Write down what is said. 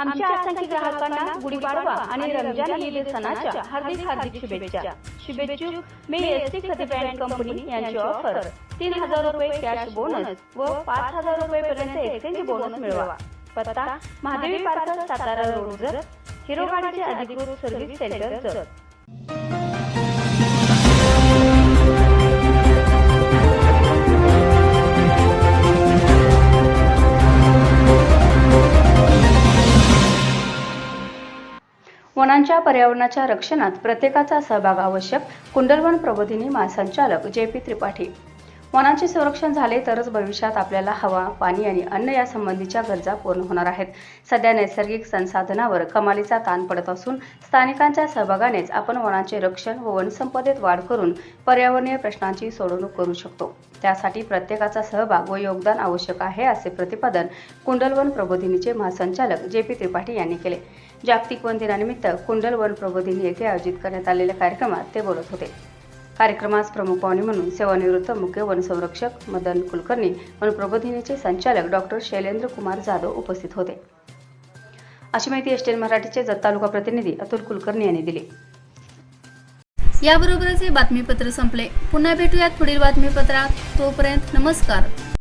आमच्या असंख्य ग्राहकांना गुढीपाडवा आणि रमजान ईद सणाच्या हार्दिक हार्दिक शुभेच्छा. शुभेच्छुक मी एस टी खते ब्रँड कंपनी यांची ऑफर तीन हजार रुपये कॅश बोनस व पाच हजार रुपये पर्यंत एक्सचेंज बोनस मिळवा. पत्ता महादेवी पार्क सातारा रोड जर हिरो गाडीचे अधिकृत सर्व्हिस सेंटर जर. वनांच्या पर्यावरणाच्या रक्षणात प्रत्येकाचा सहभाग आवश्यक. कुंडलवन प्रबोधिनी महासंचालक जे पी त्रिपाठी. वनांचे संरक्षण झाले तरच भविष्यात आपल्याला हवा पाणी आणि अन्न यासंबंधीच्या गरजा पूर्ण होणार आहेत. सध्या नैसर्गिक संसाधनावर कमालीचा ताण पडत असून स्थानिकांच्या सहभागानेच आपण वनांचे रक्षण व वनसंपदेत वाढ करून पर्यावरणीय प्रश्नांची सोडवणूक करू शकतो. त्यासाठी प्रत्येकाचा सहभाग व योगदान आवश्यक आहे असे प्रतिपादन कुंडलवन प्रबोधिनीचे महासंचालक जे पी त्रिपाठी यांनी केले. जागतिक वन दिनानिमित्त कुंडल वन प्रबोधिनी येथे आयोजित करण्यात आलेल्या कार्यक्रमात ते बोलत होते. कार्यक्रमास प्रमुख पाहुणे म्हणून सेवानिवृत्त मुख्य वनसंरक्षक मदन कुलकर्णी वनप्रबोधिनीचे संचालक डॉक्टर शैलेंद्र कुमार जाधव उपस्थित होते. अशी माहिती एसटीएन मराठीचे जत तालुका प्रतिनिधी अतुल कुलकर्णी यांनी दिली. याबरोबरच हे बातमीपत्र संपले. पुन्हा भेटूयात पुढील बातमीपत्रात. तोपर्यंत नमस्कार.